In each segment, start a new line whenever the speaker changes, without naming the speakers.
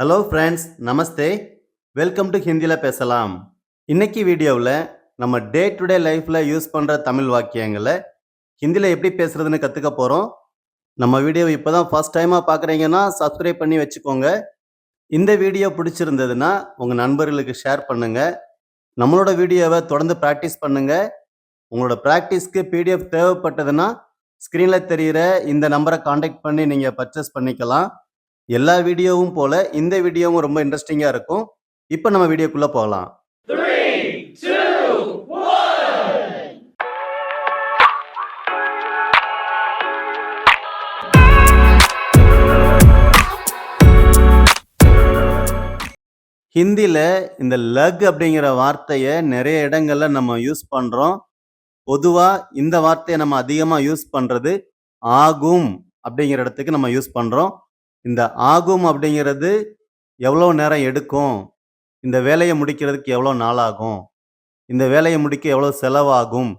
Hello friends Namaste welcome to ஹிந்தியில் பேசலாம். இன்னைக்கு வீடியோவில் நம்ம டே டு டே லைஃப்பில் யூஸ் பண்ணுற தமிழ் வாக்கியங்களை ஹிந்தியில் எப்படி பேசுகிறதுன்னு கற்றுக்க போகிறோம் நம்ம வீடியோ இப்போ தான் ஃபஸ்ட் டைமாக பார்க்குறீங்கன்னா சப்ஸ்கிரைப் பண்ணி வச்சுக்கோங்க. இந்த வீடியோ பிடிச்சிருந்ததுன்னா உங்கள் நண்பர்களுக்கு ஷேர் பண்ணுங்கள் நம்மளோட வீடியோவை தொடர்ந்து ப்ராக்டிஸ் பண்ணுங்கள் உங்களோட ப்ராக்டிஸ்க்கு பிடிஎஃப் தேவைப்பட்டதுன்னா ஸ்க்ரீனில் தெரிகிற இந்த நம்பரை காண்டாக்ட் பண்ணி நீங்கள் பர்ச்சேஸ் பண்ணிக்கலாம். எல்லா வீடியோவும் போல இந்த வீடியோவும் ரொம்ப இன்ட்ரெஸ்டிங்காக இருக்கும். இப்போ நம்ம வீடியோக்குள்ளே போகலாம். ஹிந்தியில் இந்த லக் அப்படிங்கிற வார்த்தையை நிறைய இடங்களில் நம்ம யூஸ் பண்ணுறோம் பொதுவாக இந்த வார்த்தையை நம்ம அதிகமாக யூஸ் பண்ணுறது ஆகும் அப்படிங்கிற இடத்துக்கு நம்ம யூஸ் பண்ணுறோம் இந்த ஆகும் அப்படிங்கிறது எவ்வளோ நேரம் எடுக்கும்? இந்த வேலையை முடிக்கிறதுக்கு எவ்வளோ நாள் ஆகும் இந்த வேலையை முடிக்க எவ்வளோ செலவாகும்?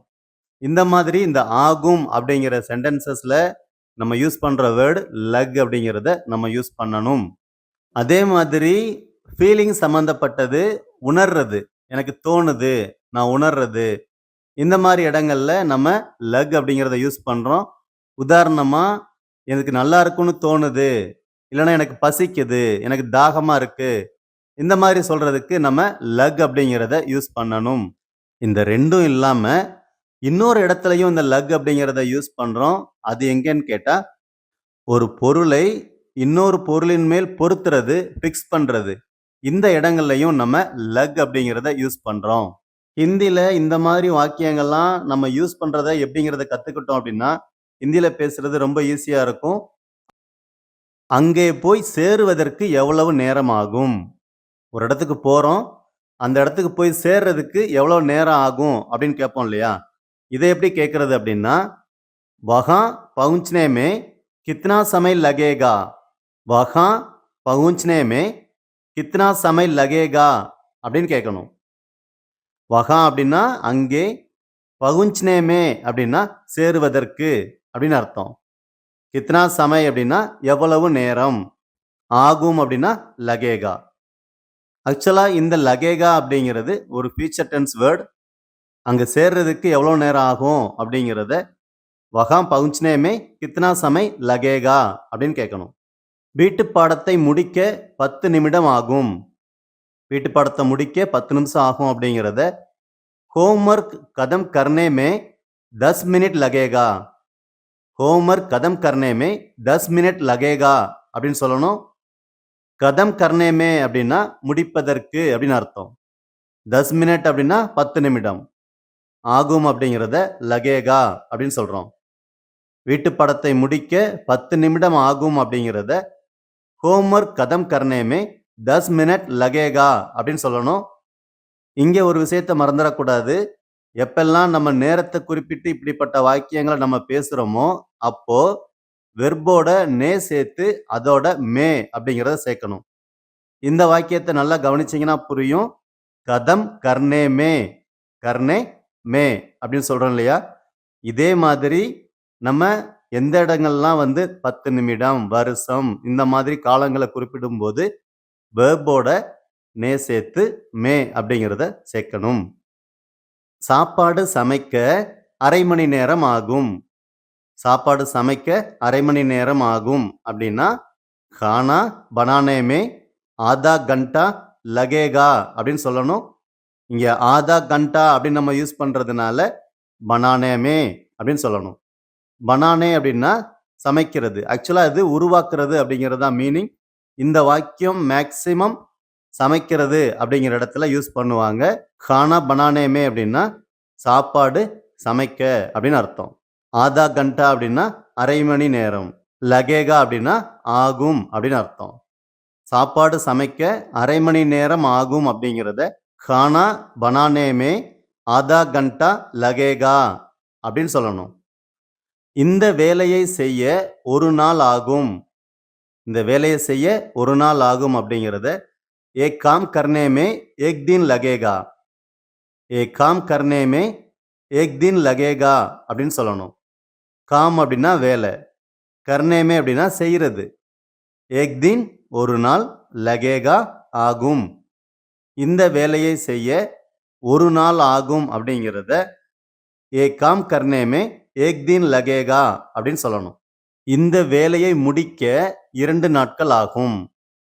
இந்த மாதிரி இந்த ஆகும் அப்படிங்கிற சென்டென்சஸில் நம்ம யூஸ் பண்ணுற வேர்டு லக் அப்படிங்கிறத நம்ம யூஸ் பண்ணணும். அதே மாதிரி ஃபீலிங் சம்மந்தப்பட்டது உணர்றது. எனக்கு தோணுது நான் உணர்றது. இந்த மாதிரி இடங்கள்ல நம்ம லக் அப்படிங்கிறத யூஸ் பண்ணுறோம் உதாரணமாக எனக்கு நல்லா இருக்குன்னு தோணுது. இல்லைன்னா எனக்கு பசிக்குது எனக்கு தாகமாக இருக்குது இந்த மாதிரி சொல்கிறதுக்கு நம்ம லக் அப்படிங்கிறத யூஸ் பண்ணணும். இந்த ரெண்டும் இல்லாமல் இன்னொரு இடத்துலையும் இந்த லக் அப்படிங்கிறத யூஸ் பண்ணுறோம் அது எங்கேன்னு கேட்டால் ஒரு பொருளை இன்னொரு பொருளின் மேல் பொருத்துறது ஃபிக்ஸ் பண்ணுறது இந்த இடங்கள்லையும் நம்ம லக் அப்படிங்கிறத யூஸ் பண்ணுறோம் ஹிந்தியில் இந்த மாதிரி வாக்கியங்கள்லாம் நம்ம யூஸ் பண்ணுறத எப்படிங்கிறத கற்றுக்கிட்டோம் அப்படின்னா ஹிந்தியில் பேசுறது ரொம்ப ஈஸியாக இருக்கும். அங்கே போய் சேருவதற்கு எவ்வளவு நேரம் ஆகும் ஒரு இடத்துக்கு போகிறோம் அந்த இடத்துக்கு போய் சேர்றதுக்கு எவ்வளோ நேரம் ஆகும் அப்படின்னு கேட்போம் இல்லையா? இதை எப்படி கேட்குறது அப்படின்னா வகா பகுஞ்ச்னேமே கித்னா சமை லகேகா? வகா பகுஞ்ச்னேமே கித்னா சமை லகேகா? அப்படின்னு கேட்கணும். வகா அப்படின்னா அங்கே பகுஞ்ச்னேமே அப்படின்னா சேருவதற்கு அப்படின்னு அர்த்தம். இத்தனா சமை அப்படின்னா எவ்வளவு நேரம்? ஆகும் அப்படின்னா லகேகா. ஆக்சுவலாக இந்த லகேகா அப்படிங்கிறது ஒரு ஃபியூச்சர் டென்ஸ் வேர்ட் அங்கே சேர்றதுக்கு எவ்வளோ நேரம் ஆகும் அப்படிங்கிறத வகாம் பகுஞ்சினேமே கித்னா சமை லகேகா அப்படின்னு கேட்கணும். வீட்டு பாடத்தை முடிக்க பத்து நிமிடம் ஆகும். வீட்டு பாடத்தை முடிக்க பத்து நிமிஷம் ஆகும் அப்படிங்கிறத ஹோம்ஒர்க் கதம் கர்னே மே தஸ் மினிட் லகேகா ஹோம்ஒர்க் கதம் கர்னேமே தஸ் மினிட் லகேகா அப்படின்னு சொல்லணும். கதம் கர்ணேமே அப்படின்னா முடிப்பதற்கு அப்படின்னு அர்த்தம். தஸ் மினிட் அப்படின்னா பத்து நிமிடம். ஆகும் அப்படிங்கிறத லகேகா அப்படின்னு சொல்கிறோம் வீட்டு படத்தை முடிக்க பத்து நிமிடம் ஆகும் அப்படிங்கிறத ஹோம்ஒர்க் கதம் கர்னேமே தஸ் மினிட் லகேகா அப்படின்னு சொல்லணும். இங்கே ஒரு விஷயத்த மறந்துடக்கூடாது. எப்பெல்லாம் நம்ம நேரத்தை குறிப்பிட்டு இப்படிப்பட்ட வாக்கியங்களை நம்ம பேசுகிறோமோ அப்போ வெர்போட நே சேர்த்து அதோட மே அப்படிங்கிறத சேர்க்கணும். இந்த வாக்கியத்தை நல்லா கவனிச்சிங்கன்னா புரியும். கதம் கர்ணே மே கர்ணே மே அப்படின்னு சொல்கிறோம் இல்லையா? இதே மாதிரி நம்ம எந்த இடங்கள்லாம் வந்து பத்து நிமிடம் வருஷம் இந்த மாதிரி காலங்களை குறிப்பிடும்போது வேர்போட நே சேர்த்து மே அப்படிங்கிறத சேர்க்கணும். சாப்பாடு சமைக்க அரை மணி நேரம் ஆகும். சாப்பாடு சமைக்க அரை மணி நேரம் ஆகும். அப்படின்னா கானா பனானே மே ஆதா கண்டா லகேகா அப்படின்னு சொல்லணும். இங்கே ஆதா கண்டா அப்படின்னு நம்ம யூஸ் பண்ணுறதுனால பனானேமே அப்படின்னு சொல்லணும். பனானே அப்படின்னா சமைக்கிறது. ஆக்சுவலாக இது உருவாக்குறது அப்படிங்கிறது தான் மீனிங். இந்த வாக்கியம் மேக்சிமம் சமைக்கிறது அப்படிங்கிற இடத்துல யூஸ் பண்ணுவாங்க. கானா பனானேமே அப்படின்னா சாப்பாடு சமைக்க அப்படின்னு அர்த்தம். ஆதா கண்டா அப்படின்னா அரை மணி நேரம் லகேகா அப்படின்னா ஆகும் அப்படின்னு அர்த்தம். சாப்பாடு சமைக்க அரை மணி நேரம் ஆகும் அப்படிங்கிறத கானா பனானேமே ஆதா கண்டா லகேகா அப்படின்னு சொல்லணும். இந்த வேலையை செய்ய ஒரு நாள் ஆகும். இந்த வேலையை செய்ய ஒரு நாள் ஆகும் அப்படிங்கிறத ஏ காம் கர்னேமே ஏக் தின் லகேகா. ஏ காம் கர்னேமே ஏக் தின் லகேகா அப்படின்னு சொல்லணும். காம் அப்படின்னா வேலை. கர்ணேமே அப்படின்னா செய்கிறது ஏக் தின் ஒரு நாள் லகேகா ஆகும். இந்த வேலையை செய்ய ஒரு நாள் ஆகும் அப்படிங்கிறத ஏ காம் கர்ணேமே ஏக் தின் லகேகா அப்படின்னு சொல்லணும். இந்த வேலையை முடிக்க இரண்டு நாட்கள் ஆகும்.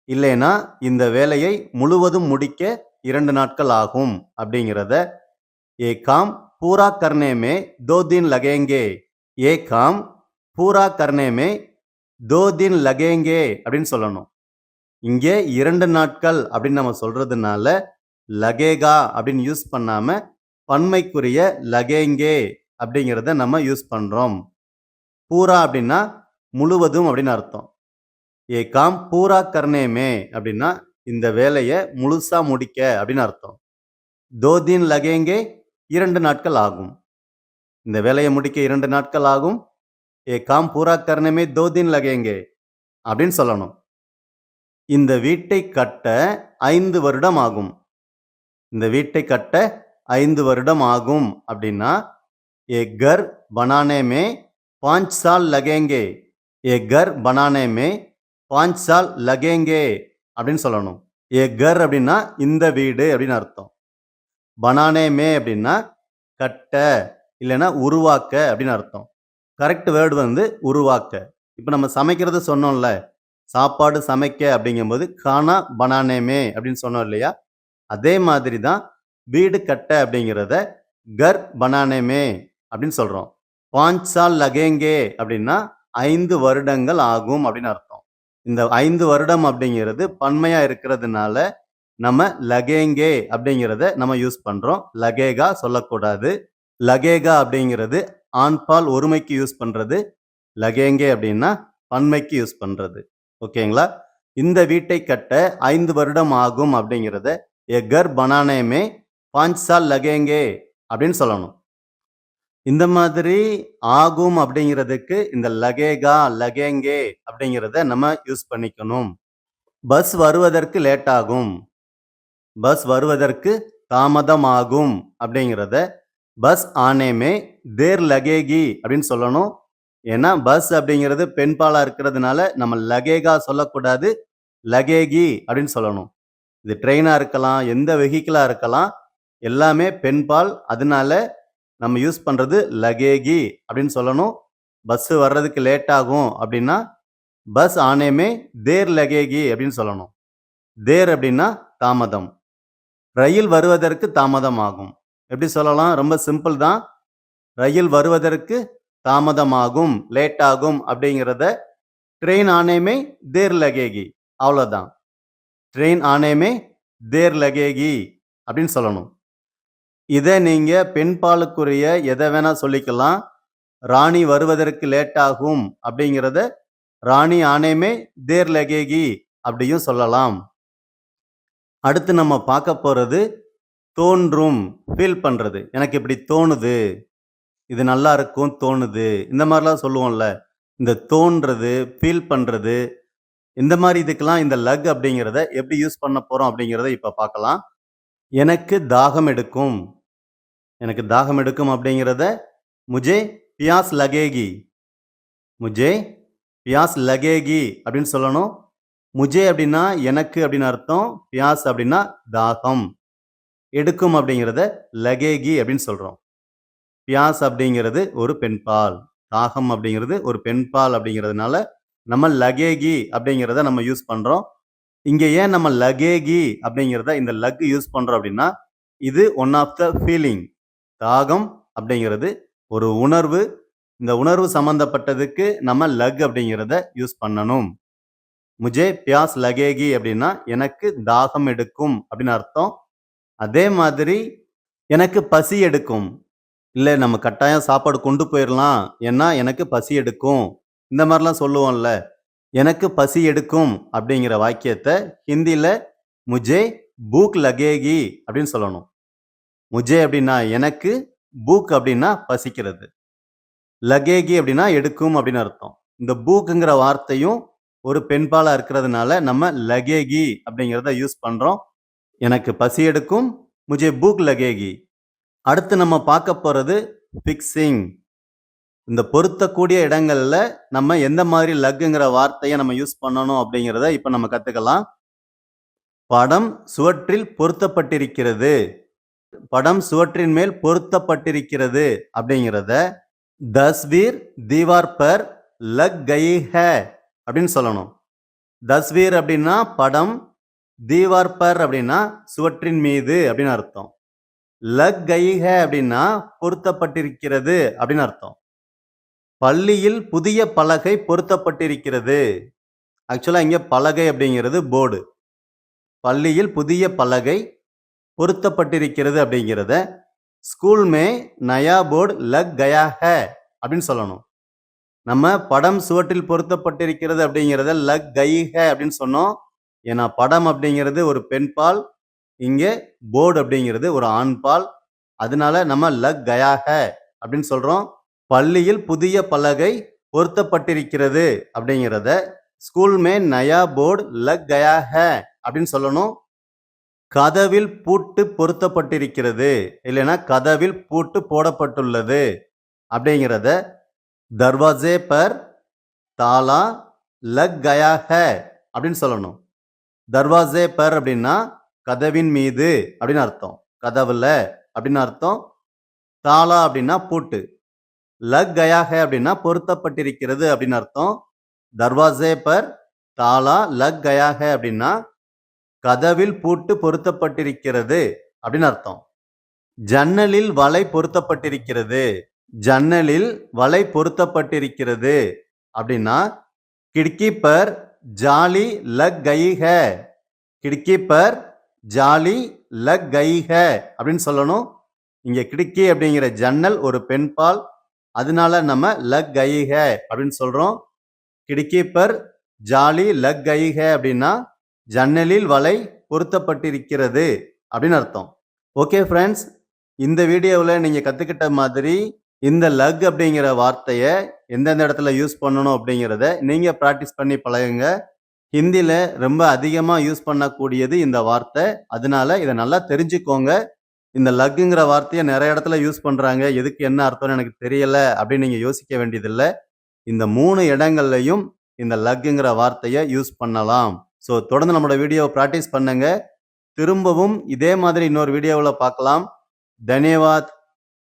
இல்லைனா இந்த வேலையை முழுவதும் முடிக்க இரண்டு நாட்கள் ஆகும் அப்படிங்கிறத ஏ காம் பூரா கர்ணேமே தோ தின் லகேங்கே ஏ காம் பூரா கர்ணேமே தோ தின் லகேங்கே அப்படின்னு சொல்லணும். இங்கே இரண்டு நாட்கள் அப்படின்னு நம்ம சொல்றதுனால லகேகா அப்படின்னு யூஸ் பண்ணாம பன்மைக்குரிய லகேங்கே அப்படிங்கிறத நம்ம யூஸ் பண்றோம். பூரா அப்படின்னா முழுவதும் அப்படின்னு அர்த்தம். ஏ காம் பூரா கர்ணேமே அப்படின்னா இந்த வேலையை முழுசா முடிக்க அப்படின்னு அர்த்தம். தோ தின் லகேங்கே இரண்டு நாட்கள் ஆகும். இந்த வேலையை முடிக்க இரண்டு நாட்கள் ஆகும். ஏ காம் பூரா கர்ணமே தோ தின் லகேங்கே அப்படின்னு சொல்லணும். இந்த வீட்டை கட்ட ஐந்து வருடம் ஆகும். இந்த வீட்டை கட்ட ஐந்து வருடம் ஆகும் அப்படின்னா ஏ கர் பனானே மே பாஞ்ச் சால் லகேங்கே. ஏ கர் பனானே மே பாஞ்ச் சால் லகேங்கே அப்படின்னு சொல்லணும். ஏ கர் அப்படின்னா இந்த வீடு அப்படின்னு அர்த்தம். பனானே மே அப்படின்னா கட்ட இல்லைன்னா உருவாக்க அப்படின்னு அர்த்தம். கரெக்ட் வேர்டு வந்து உருவாக்க. இப்போ நம்ம சமைக்கிறது சொன்னோம்ல சாப்பாடு சமைக்க அப்படிங்கும்போது கானா பனானேமே அப்படின்னு சொன்னோம் இல்லையா? அதே மாதிரி தான் வீடு கட்ட அப்படிங்கிறத கர் பனானேமே அப்படின்னு சொல்கிறோம் பாஞ்ச் சால் லகேங்கே அப்படின்னா ஐந்து வருடங்கள் ஆகும் அப்படின்னு அர்த்தம். இந்த ஐந்து வருடம் அப்படிங்கிறது பன்மையாக இருக்கிறதுனால நம்ம லகேங்கே அப்படிங்கிறத நம்ம யூஸ் பண்ணுறோம் லகேகா சொல்லக்கூடாது. லகேகா அப்படிங்கிறது ஆண்பால் ஒருமைக்கு யூஸ் பண்ணுறது லகேங்கே அப்படின்னா பன்மைக்கு யூஸ் பண்ணுறது ஓகேங்களா? இந்த வீட்டை கட்ட ஐந்து வருடம் ஆகும் அப்படிங்கிறத எகர் பனானேமே பாஞ்ச் சால் லகேங்கே அப்படின்னு சொல்லணும். இந்த மாதிரி ஆகும் அப்படிங்கிறதுக்கு இந்த லகேகா லகேங்கே அப்படிங்கிறத நம்ம யூஸ் பண்ணிக்கணும். பஸ் வருவதற்கு லேட் ஆகும் பஸ் வருவதற்கு தாமதமாகும் அப்படிங்கிறத பஸ் ஆனேமே தேர் லகேகி அப்படின்னு சொல்லணும். ஏன்னா பஸ் அப்படிங்கிறது பெண்பாலாக இருக்கிறதுனால நம்ம லகேகா சொல்லக்கூடாது லகேகி அப்படின்னு சொல்லணும். இது ட்ரெயினாக இருக்கலாம் எந்த வெஹிக்கிளாக இருக்கலாம் எல்லாமே பெண்பால் அதனால நம்ம யூஸ் பண்ணுறது லகேகி அப்படின்னு சொல்லணும். பஸ் வர்றதுக்கு லேட் ஆகும் அப்படின்னா பஸ் ஆனேமே தேர் லகேகி அப்படின்னு சொல்லணும். தேர் அப்படின்னா தாமதம். ரயில் வருவதற்கு தாமதம் ஆகும். எப்படி சொல்லலாம்? ரொம்ப சிம்பிள் தான். ரயில் வருவதற்கு தாமதமாகும் லேட் ஆகும் அப்படிங்கிறத ட்ரெயின் ஆனேமே தேர் லகேகி. அவ்வளோதான் ட்ரெயின் ஆனேமே தேர் லகேகி அப்படின்னு சொல்லணும். இதை நீங்கள் பெண்பாலுக்குரிய எதை வேணால் சொல்லிக்கலாம். ராணி வருவதற்கு லேட் ஆகும் அப்படிங்கிறத ராணி ஆனேமே தேர் லகேகி அப்படியும் சொல்லலாம். அடுத்து நம்ம பார்க்க போகிறது தோன்றும் ஃபீல் பண்ணுறது எனக்கு இப்படி தோணுது. இது நல்லா இருக்கும் தோணுது. இந்த மாதிரிலாம் சொல்லுவோம்ல. இந்த தோன்றது ஃபீல் பண்ணுறது இந்த மாதிரி இதுக்கெல்லாம் இந்த லக் அப்படிங்கிறத எப்படி யூஸ் பண்ண போகிறோம் அப்படிங்கிறத இப்போ பார்க்கலாம். எனக்கு தாகம் எடுக்கும். எனக்கு தாகம் எடுக்கும் அப்படிங்கிறத முஜே பியாஸ் லகேகி. முஜே பியாஸ் லகேகி அப்படின்னு சொல்லணும். முஜே அப்படின்னா எனக்கு அப்படின்னு அர்த்தம். பியாஸ் அப்படின்னா தாகம். எடுக்கும் அப்படிங்கிறத லகேகி அப்படின்னு சொல்கிறோம் பியாஸ் அப்படிங்கிறது ஒரு பெண்பால் தாகம் அப்படிங்கிறது ஒரு பெண்பால் அப்படிங்கிறதுனால நம்ம லகேகி அப்படிங்கிறத நம்ம யூஸ் பண்ணுறோம் இங்கே ஏன் நம்ம லகேகி அப்படிங்கிறத இந்த லக் யூஸ் பண்ணுறோம் அப்படின்னா இது ஒன் ஆஃப் த ஃபீலிங் தாகம் அப்படிங்கிறது ஒரு உணர்வு. இந்த உணர்வு சம்மந்தப்பட்டதுக்கு நம்ம லக் அப்படிங்கிறத யூஸ் பண்ணணும். முஜே பியாஸ் லகேகி அப்படின்னா எனக்கு தாகம் எடுக்கும் அப்படின்னு அர்த்தம். அதே மாதிரி எனக்கு பசி எடுக்கும். இல்லை நம்ம கட்டாயம் சாப்பாடு கொண்டு போயிடலாம் ஏன்னா எனக்கு பசி எடுக்கும். இந்த மாதிரிலாம் சொல்லுவோம்ல. எனக்கு பசி எடுக்கும் அப்படிங்கிற வாக்கியத்தை ஹிந்தியில் முஜே பூக் லகேகி அப்படின்னு சொல்லணும். முஜே அப்படின்னா எனக்கு பூக் அப்படின்னா பசிக்கிறது. லகேகி அப்படின்னா எடுக்கும் அப்படின்னு அர்த்தம். இந்த பூக்குங்கிற வார்த்தையும் ஒரு பெண்பாலாக இருக்கிறதுனால நம்ம லகேகி அப்படிங்கிறத யூஸ் பண்ணுறோம் எனக்கு பசி எடுக்கும். முஜே பூக் லகேகி. அடுத்து நம்ம பார்க்க போகிறது ஃபிக்ஸிங் இந்த பொருத்தக்கூடிய இடங்களில் நம்ம எந்த மாதிரி லக்குங்கிற வார்த்தையை நம்ம யூஸ் பண்ணணும் அப்படிங்கிறத இப்போ நம்ம கற்றுக்கலாம் படம் சுவற்றில் பொருத்தப்பட்டிருக்கிறது. படம் சுவற்றின் மேல் பொருத்தப்பட்டிருக்கிறது அப்படிங்கிறத தஸ்வீர் தீவார் பர் லக் கை ஹ அப்படின்னு சொல்லணும். தஸ்வீர் அப்படின்னா படம் தீவார்பர் அப்படின்னா சுவற்றின் மீது அப்படின்னு அர்த்தம். லக் கைக அப்படின்னா பொருத்தப்பட்டிருக்கிறது அப்படின்னு அர்த்தம். பள்ளியில் புதிய பலகை பொருத்தப்பட்டிருக்கிறது. ஆக்சுவலாக இங்கே பலகை அப்படிங்கிறது போர்டு. பள்ளியில் புதிய பலகை பொருத்தப்பட்டிருக்கிறது அப்படிங்கிறத ஸ்கூல் மே நயா போர்டு லக் கயா அப்படின்னு சொல்லணும். நம்ம படம் சுவற்றில் பொருத்தப்பட்டிருக்கிறது அப்படிங்கிறத லக் கை அப்படின்னு சொன்னோம். ஏன்னா படம் அப்படிங்கிறது ஒரு பெண் பால் இங்கே போர்டு அப்படிங்கிறது ஒரு ஆண் பால் அதனால நம்ம லக் கயா அப்படின்னு சொல்றோம். பள்ளியில் புதிய பலகை பொருத்தப்பட்டிருக்கிறது அப்படிங்கிறத ஸ்கூல் மே நயா போர்டு லக் கயா அப்படின்னு சொல்லணும். கதவில் பூட்டு பொருத்தப்பட்டிருக்கிறது. இல்லைன்னா கதவில் பூட்டு போடப்பட்டுள்ளது அப்படிங்கிறத தர்வாசே பர் தாலா லக் கயா அப்படின்னு சொல்லணும். தர்வாசே பர் அப்படின்னா கதவின் மீது அப்படின்னு அர்த்தம். கதவுல அப்படின்னு அர்த்தம். தாலா அப்படின்னா பூட்டு. லக் கயாக அப்படின்னா பொருத்தப்பட்டிருக்கிறது அப்படின்னு அர்த்தம். தர்வாசே பர் தாலா லக் கயாக அப்படின்னா கதவில் பூட்டு பொருத்தப்பட்டிருக்கிறது அப்படின்னு அர்த்தம். ஜன்னலில் வலை பொருத்தப்பட்டிருக்கிறது. ஜன்னலில் வலை பொருத்தப்பட்டிருக்கிறது அப்படின்னா கிடுக்கி பர் ஜாலி லக் கை ஹே கிடுக்கி பர் ஜாலி லக் கை அப்படின்னு சொல்லணும். இங்கே கிடுக்கி அப்படிங்கிற ஜன்னல் ஒரு பெண் பால் அதனால நம்ம லக் கை அப்படின்னு சொல்றோம். கிடுக்கி பர் ஜாலி லக் கை அப்படின்னா ஜன்னலில் வலை பொருத்தப்பட்டிருக்கிறது அப்படின்னு அர்த்தம். ஓகே ஃப்ரெண்ட்ஸ் இந்த வீடியோவில் நீங்கள் கற்றுக்கிட்ட மாதிரி இந்த லக் அப்படிங்கிற வார்த்தையை எந்தெந்த இடத்துல யூஸ் பண்ணணும் அப்படிங்கிறத நீங்கள் ப்ராக்டிஸ் பண்ணி பழகுங்க. ஹிந்தியில் ரொம்ப அதிகமாக யூஸ் பண்ணக்கூடியது இந்த வார்த்தை. அதனால இதை நல்லா தெரிஞ்சுக்கோங்க. இந்த லக்குங்கிற வார்த்தையை நிறைய இடத்துல யூஸ் பண்ணுறாங்க எதுக்கு என்ன அர்த்தம்னு எனக்கு தெரியலை அப்படின்னு நீங்கள் யோசிக்க வேண்டியதில்லை. இந்த மூணு இடங்கள்லையும் இந்த லக்குங்கிற வார்த்தையை யூஸ் பண்ணலாம். ஸோ தொடர்ந்து நம்மளோட வீடியோவை ப்ராக்டிஸ் பண்ணுங்க. திரும்பவும் இதே மாதிரி இன்னொரு வீடியோவில் பார்க்கலாம். தன்யவாத்.